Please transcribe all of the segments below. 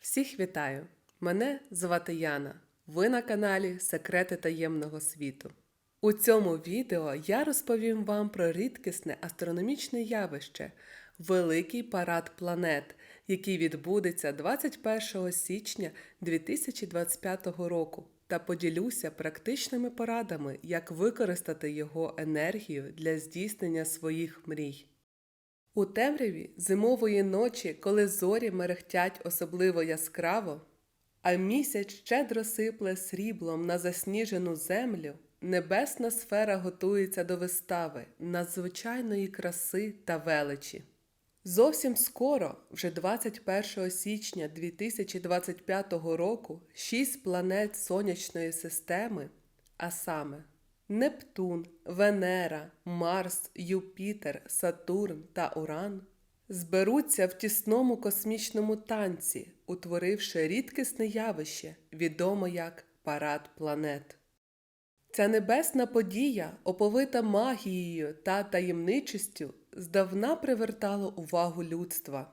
Всіх вітаю! Мене звати Яна. Ви на каналі Секрети таємного світу. У цьому відео я розповім вам про рідкісне астрономічне явище Великий парад планет, який відбудеться 21 січня 2025 року, та поділюся практичними порадами, як використати його енергію для здійснення своїх мрій. У темряві зимової ночі, коли зорі мерехтять особливо яскраво, а місяць щедро сипле сріблом на засніжену землю, небесна сфера готується до вистави надзвичайної краси та величі. Зовсім скоро, вже 21 січня 2025 року, шість планет Сонячної системи, а саме Нептун, Венера, Марс, Юпітер, Сатурн та Уран зберуться в тісному космічному танці, утворивши рідкісне явище, відоме як парад планет. Ця небесна подія, оповита магією та таємничістю, здавна привертала увагу людства.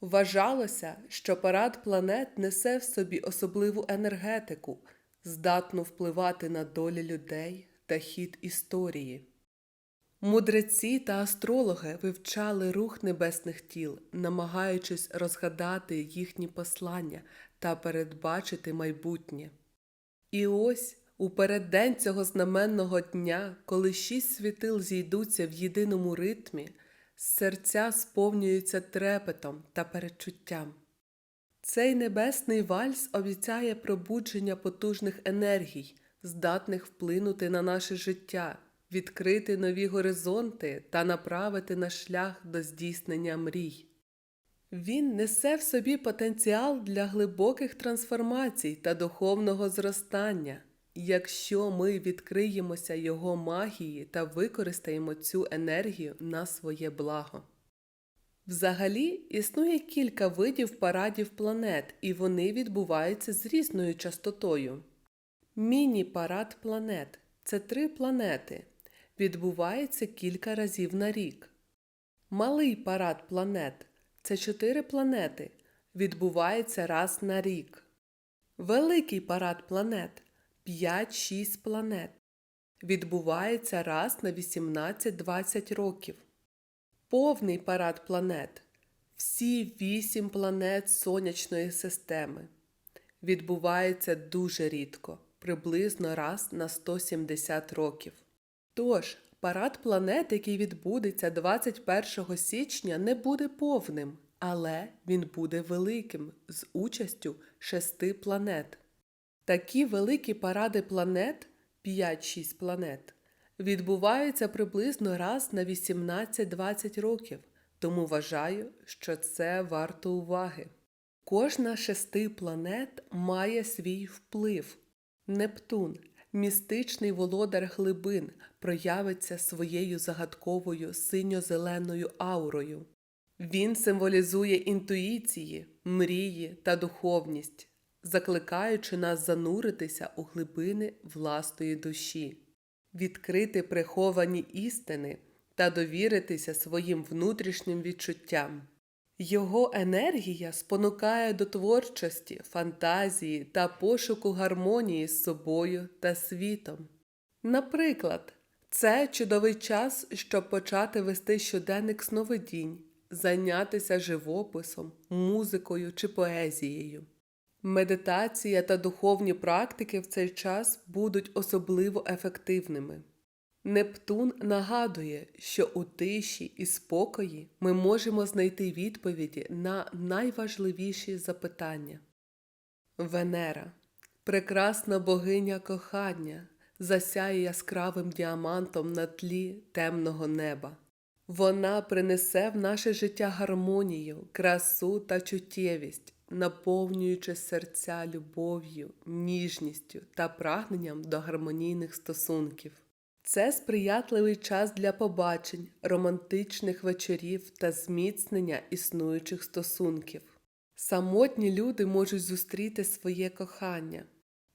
Вважалося, що парад планет несе в собі особливу енергетику, здатну впливати на долі людей та хід історії. Мудреці та астрологи вивчали рух небесних тіл, намагаючись розгадати їхні послання та передбачити майбутнє. І ось у переддень цього знаменного дня, коли шість світил зійдуться в єдиному ритмі, серця сповнюються трепетом та перечуттям. Цей небесний вальс обіцяє пробудження потужних енергій, здатних вплинути на наше життя, відкрити нові горизонти та направити на шлях до здійснення мрій. Він несе в собі потенціал для глибоких трансформацій та духовного зростання, якщо ми відкриємося його магії та використаємо цю енергію на своє благо. Взагалі існує кілька видів парадів планет, і вони відбуваються з різною частотою. Міні-парад планет це три планети. Відбувається кілька разів на рік. Малий парад планет це чотири планети. Відбувається раз на рік. Великий парад планет 5-6 планет. Відбувається раз на 18-20 років. Повний парад планет всі вісім планет Сонячної системи. Відбувається дуже рідко приблизно раз на 170 років. Тож, парад планет, який відбудеться 21 січня, не буде повним, але він буде великим з участю шести планет. Такі великі паради планет 5-6 планет відбуваються приблизно раз на 18-20 років, тому вважаю, що це варто уваги. Кожна шести планет має свій вплив. Нептун, містичний володар глибин, проявиться своєю загадковою синьо-зеленою аурою. Він символізує інтуїції, мрії та духовність, закликаючи нас зануритися у глибини власної душі, відкрити приховані істини та довіритися своїм внутрішнім відчуттям. Його енергія спонукає до творчості, фантазії та пошуку гармонії з собою та світом. Наприклад, це чудовий час, щоб почати вести щоденник сновидінь, зайнятися живописом, музикою чи поезією. Медитація та духовні практики в цей час будуть особливо ефективними. Нептун нагадує, що у тиші і спокої ми можемо знайти відповіді на найважливіші запитання. Венера, прекрасна богиня кохання, засяє яскравим діамантом на тлі темного неба. Вона принесе в наше життя гармонію, красу та чуттєвість, наповнюючи серця любов'ю, ніжністю та прагненням до гармонійних стосунків. Це сприятливий час для побачень, романтичних вечорів та зміцнення існуючих стосунків. Самотні люди можуть зустріти своє кохання.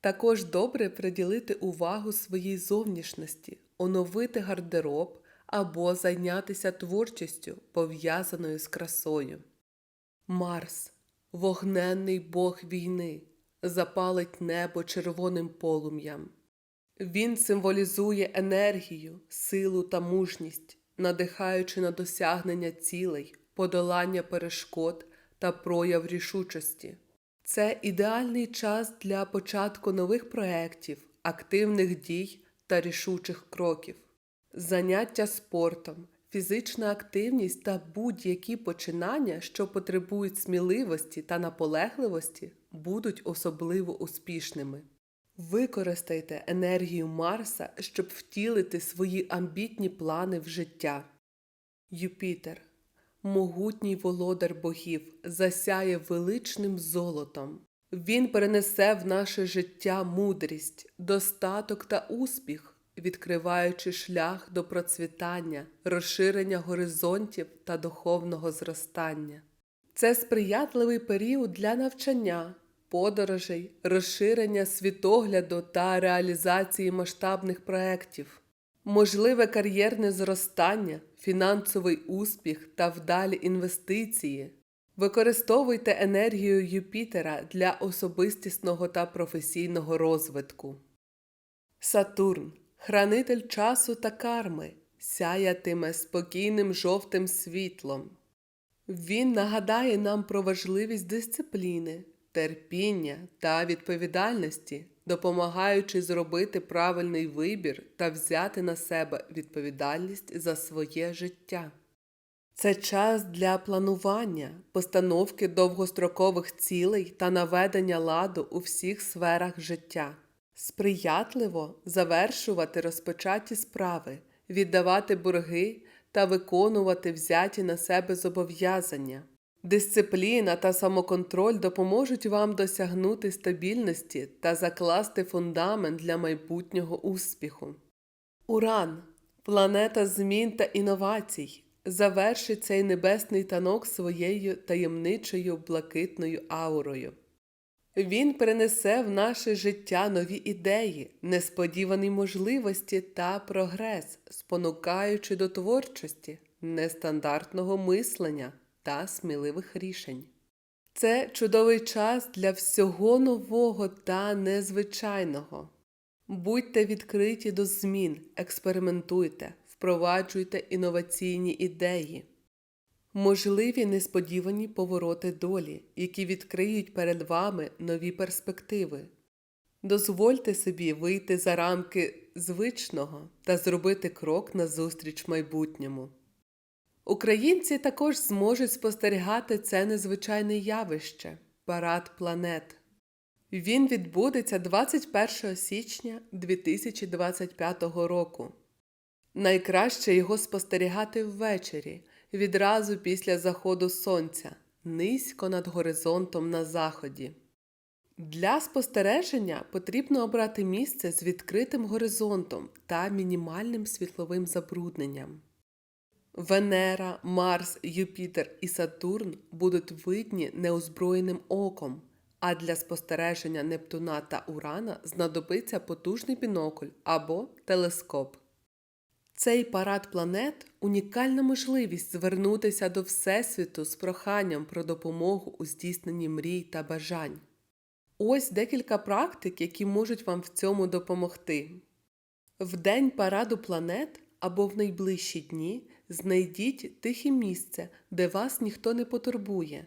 Також добре приділити увагу своїй зовнішності, оновити гардероб або зайнятися творчістю, пов'язаною з красою. Марс вогненний Бог війни, запалить небо червоним полум'ям. Він символізує енергію, силу та мужність, надихаючи на досягнення цілей, подолання перешкод та прояв рішучості. Це ідеальний час для початку нових проєктів, активних дій та рішучих кроків. Заняття спортом, фізична активність та будь-які починання, що потребують сміливості та наполегливості, будуть особливо успішними. Використайте енергію Марса, щоб втілити свої амбітні плани в життя. Юпітер, могутній володар богів, засяє величним золотом. Він перенесе в наше життя мудрість, достаток та успіх, відкриваючи шлях до процвітання, розширення горизонтів та духовного зростання. Це сприятливий період для навчання, подорожей, розширення світогляду та реалізації масштабних проєктів. Можливе кар'єрне зростання, фінансовий успіх та вдалі інвестиції. Використовуйте енергію Юпітера для особистісного та професійного розвитку. Сатурн, хранитель часу та карми, сяятиме спокійним жовтим світлом. Він нагадає нам про важливість дисципліни, терпіння та відповідальності, допомагаючи зробити правильний вибір та взяти на себе відповідальність за своє життя. Це час для планування, постановки довгострокових цілей та наведення ладу у всіх сферах життя, сприятливо завершувати розпочаті справи, віддавати борги та виконувати взяті на себе зобов'язання. Дисципліна та самоконтроль допоможуть вам досягнути стабільності та закласти фундамент для майбутнього успіху. Уран, планета змін та інновацій, завершить цей небесний танок своєю таємничою блакитною аурою. Він принесе в наше життя нові ідеї, несподівані можливості та прогрес, спонукаючи до творчості, нестандартного мислення та сміливих рішень. Це чудовий час для всього нового та незвичайного. Будьте відкриті до змін, експериментуйте, впроваджуйте інноваційні ідеї. Можливі несподівані повороти долі, які відкриють перед вами нові перспективи. Дозвольте собі вийти за рамки звичного та зробити крок назустріч майбутньому. Українці також зможуть спостерігати це незвичайне явище парад планет. Він відбудеться 21 січня 2025 року. Найкраще його спостерігати ввечері, відразу після заходу сонця, низько над горизонтом на заході. Для спостереження потрібно обрати місце з відкритим горизонтом та мінімальним світловим забрудненням. Венера, Марс, Юпітер і Сатурн будуть видні неозброєним оком, а для спостереження Нептуна та Урана знадобиться потужний бінокль або телескоп. Цей парад планет унікальна можливість звернутися до Всесвіту з проханням про допомогу у здійсненні мрій та бажань. Ось декілька практик, які можуть вам в цьому допомогти. В день параду планет або в найближчі дні знайдіть тихе місце, де вас ніхто не потурбує.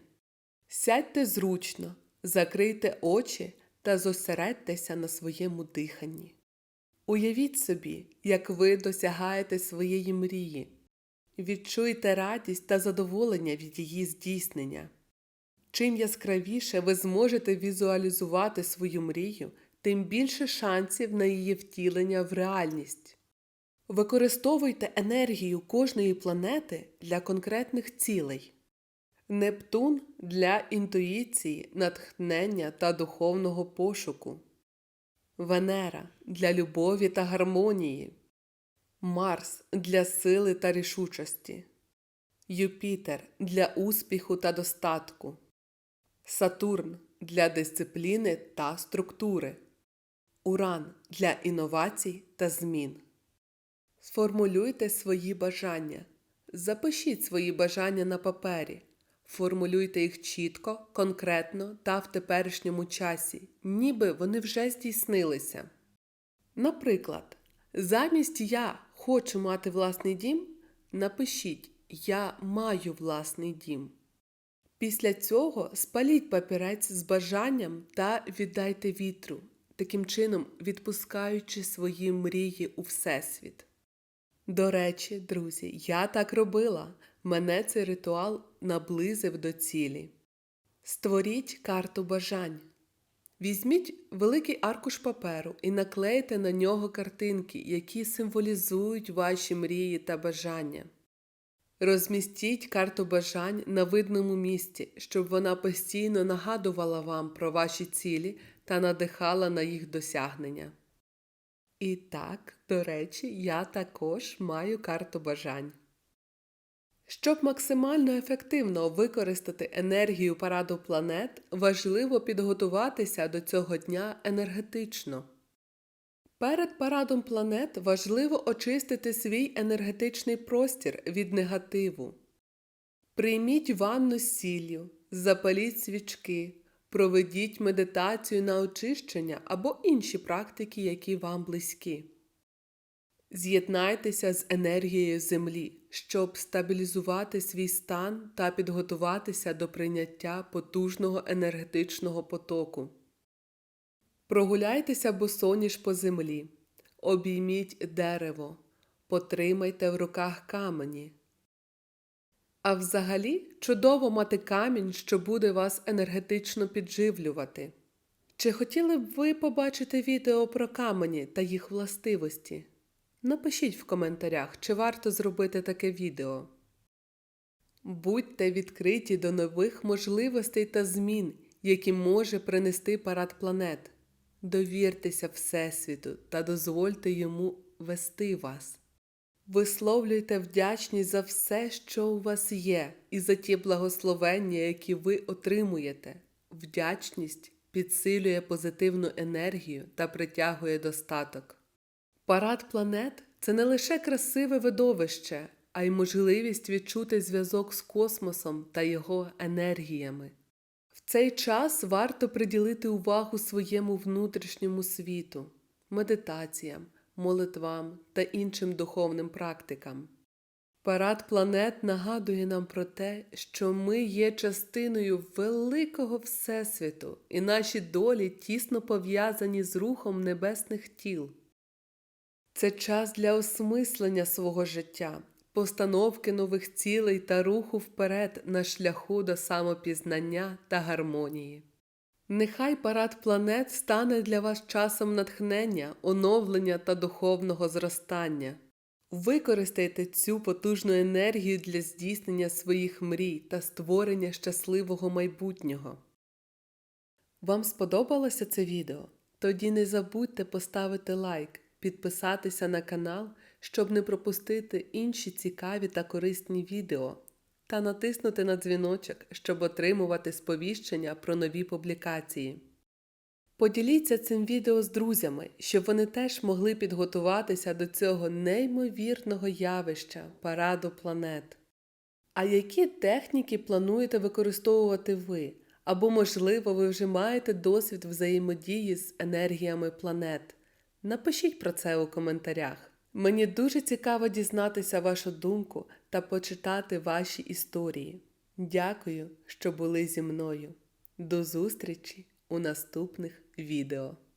Сядьте зручно, закрийте очі та зосередьтеся на своєму диханні. Уявіть собі, як ви досягаєте своєї мрії. Відчуйте радість та задоволення від її здійснення. Чим яскравіше ви зможете візуалізувати свою мрію, тим більше шансів на її втілення в реальність. Використовуйте енергію кожної планети для конкретних цілей. Нептун для інтуїції, натхнення та духовного пошуку. Венера для любові та гармонії. Марс для сили та рішучості. Юпітер для успіху та достатку. Сатурн для дисципліни та структури. Уран для інновацій та змін. Сформулюйте свої бажання. Запишіть свої бажання на папері. Формулюйте їх чітко, конкретно та в теперішньому часі, ніби вони вже здійснилися. Наприклад, замість я хочу мати власний дім, напишіть Я маю власний дім. Після цього спаліть папірець з бажанням та віддайте вітру, таким чином відпускаючи свої мрії у Всесвіт. До речі, друзі, я так робила. Мене цей ритуал наблизив до цілі. Створіть карту бажань. Візьміть великий аркуш паперу і наклейте на нього картинки, які символізують ваші мрії та бажання. Розмістіть карту бажань на видному місці, щоб вона постійно нагадувала вам про ваші цілі та надихала на їх досягнення. І так, до речі, я також маю карту бажань. Щоб максимально ефективно використати енергію параду планет, важливо підготуватися до цього дня енергетично. Перед парадом планет важливо очистити свій енергетичний простір від негативу. Прийміть ванну з сіллю, запаліть свічки, проведіть медитацію на очищення або інші практики, які вам близькі. З'єднайтеся з енергією Землі, щоб стабілізувати свій стан та підготуватися до прийняття потужного енергетичного потоку. Прогуляйтеся босоніж по землі, обійміть дерево, потримайте в руках камені. А взагалі чудово мати камінь, що буде вас енергетично підживлювати. Чи хотіли б ви побачити відео про камені та їх властивості? Напишіть в коментарях, чи варто зробити таке відео. Будьте відкриті до нових можливостей та змін, які може принести парад планет. Довіртеся Всесвіту та дозвольте йому вести вас. Висловлюйте вдячність за все, що у вас є, і за ті благословення, які ви отримуєте. Вдячність підсилює позитивну енергію та притягує достаток. Парад планет це не лише красиве видовище, а й можливість відчути зв'язок з космосом та його енергіями. В цей час варто приділити увагу своєму внутрішньому світу, медитаціям, молитвам та іншим духовним практикам. Парад планет нагадує нам про те, що ми є частиною великого Всесвіту, і наші долі тісно пов'язані з рухом небесних тіл. Це час для осмислення свого життя, постановки нових цілей та руху вперед на шляху до самопізнання та гармонії. Нехай парад планет стане для вас часом натхнення, оновлення та духовного зростання. Використайте цю потужну енергію для здійснення своїх мрій та створення щасливого майбутнього. Вам сподобалося це відео? Тоді не забудьте поставити лайк, підписатися на канал, щоб не пропустити інші цікаві та корисні відео, та натиснути на дзвіночок, щоб отримувати сповіщення про нові публікації. Поділіться цим відео з друзями, щоб вони теж могли підготуватися до цього неймовірного явища параду планет. А які техніки плануєте використовувати ви? Або, можливо, ви вже маєте досвід взаємодії з енергіями планет? Напишіть про це у коментарях. Мені дуже цікаво дізнатися вашу думку та почитати ваші історії. Дякую, що були зі мною. До зустрічі у наступних відео.